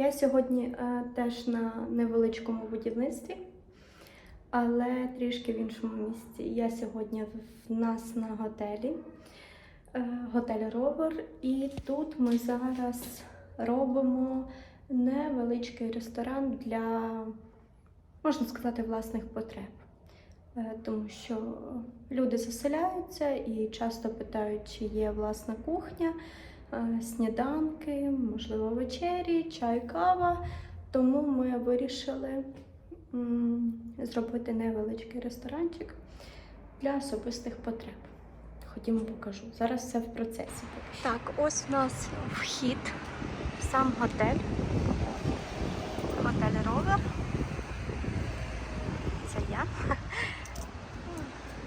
Я сьогодні е, теж на невеличкому будівництві, але трішки в іншому місці. Я сьогодні в нас на готелі, е, готель Ровер, і тут ми зараз робимо невеличкий ресторан для, можна сказати, власних потреб. Е, Тому що люди заселяються і часто питають, чи є власна кухня, сніданки, можливо, вечері, чай, кава. Тому ми вирішили зробити невеличкий ресторанчик для особистих потреб. Ходімо, покажу. Зараз все в процесі. Так, ось у нас вхід в сам готель. Готель Ровер. Це я.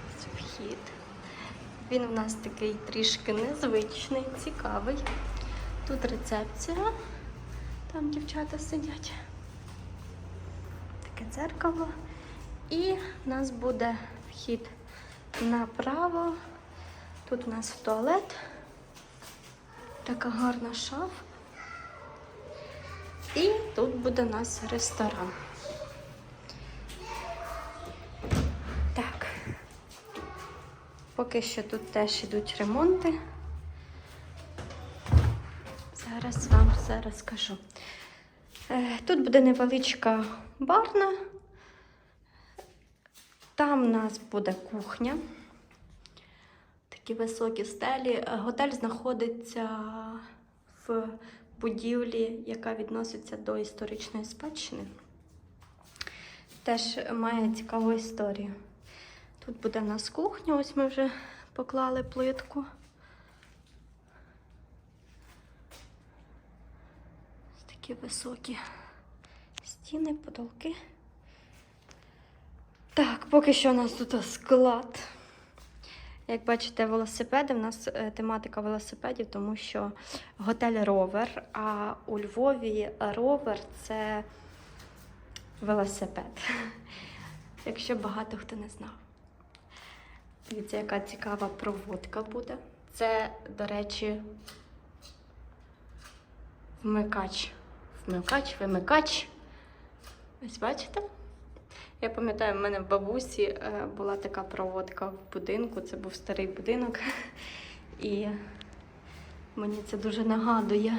Ось Вхід. Він у нас такий трішки незвичний, цікавий. Тут рецепція, там дівчата сидять. Таке дзеркало. І в нас буде вхід направо. Тут у нас туалет. Така гарна шафа. І тут буде у нас ресторан. Так. Поки що тут теж йдуть ремонти. Зараз вам все розкажу. Е, Тут буде невеличка барна. Там у нас буде кухня. Такі високі стелі. Е, Готель знаходиться в будівлі, яка відноситься до історичної спадщини. Теж має цікаву історію. Тут буде в нас кухня, ось ми вже поклали плитку. Ось такі високі стіни, потолки. Так, поки що у нас тут склад. Як бачите, велосипеди. У нас е, тематика велосипедів, тому що готель ровер, а у Львові ровер це велосипед. Якщо багато хто не знав. Дивіться, яка цікава проводка буде. Це, до речі, вмикач. Вмикач, вимикач. Ось бачите? Я пам'ятаю, в мене в бабусі е, була така проводка в будинку, це був старий будинок. І мені це дуже нагадує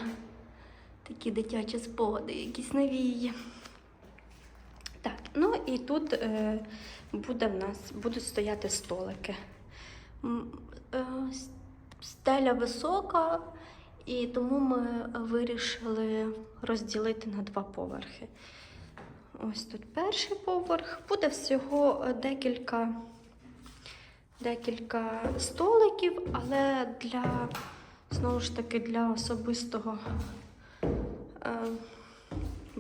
такі дитячі спогади, якісь навії. Так, ну і тут е, буде в нас, будуть стояти столики. Е, стеля висока, і тому ми вирішили розділити на два поверхи. Ось тут перший поверх. Буде всього декілька, декілька столиків, але для, знову ж таки, для особистого е,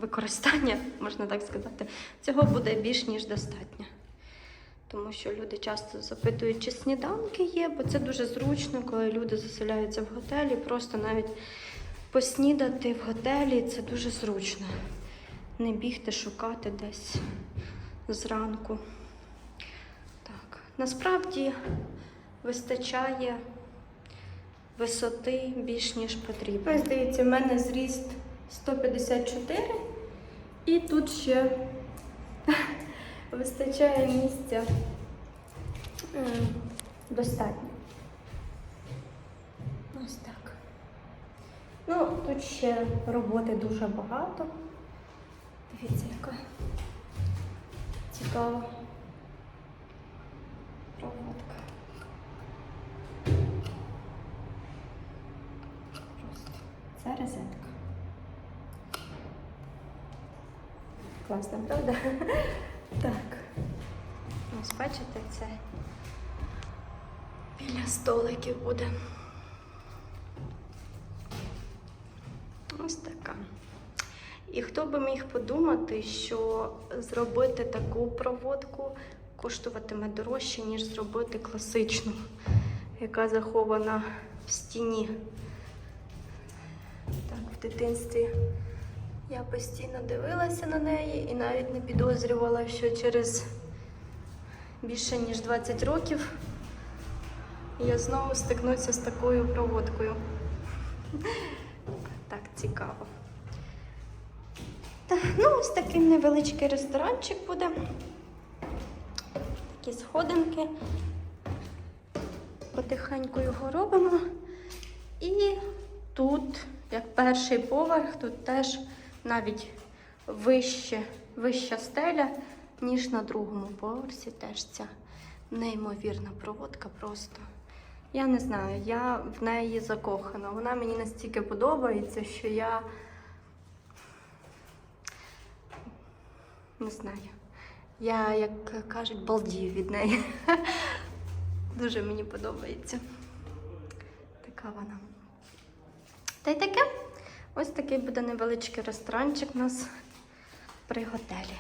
використання, можна так сказати, цього буде більш ніж достатньо. Тому що люди часто запитують, чи сніданки є, бо це дуже зручно, коли люди заселяються в готелі. Просто навіть поснідати в готелі це дуже зручно. Не бігти шукати десь зранку. Так, насправді вистачає висоти більш ніж потрібно. Ось дивіться, в мене зріст 154, і тут ще вистачає місця е, достатньо. Ось так. Ну, тут ще роботи дуже багато. Дивіться, яка цікава проводка. Просто це розетка. Класно, правда? Так. Ось бачите, це біля столиків буде. Ось така. І хто би міг подумати, що зробити таку проводку коштуватиме дорожче, ніж зробити класичну, яка захована в стіні. Так, в дитинстві я постійно дивилася на неї і навіть не підозрювала, що через більше ніж 20 років я знову стикнуся з такою проводкою. Так цікаво. Ну, ось такий невеличкий ресторанчик буде. Такі сходинки. Потихеньку його робимо. І тут, як перший поверх, тут теж навіть вище, вища стеля, ніж на другому поверсі. Теж ця неймовірна проводка просто. Я не знаю, я в неї закохана. Вона мені настільки подобається, що я не знаю. Я, як кажуть, балдію від неї. Дуже мені подобається. Така вона. Та й таке. Ось такий буде невеличкий ресторанчик у нас при готелі.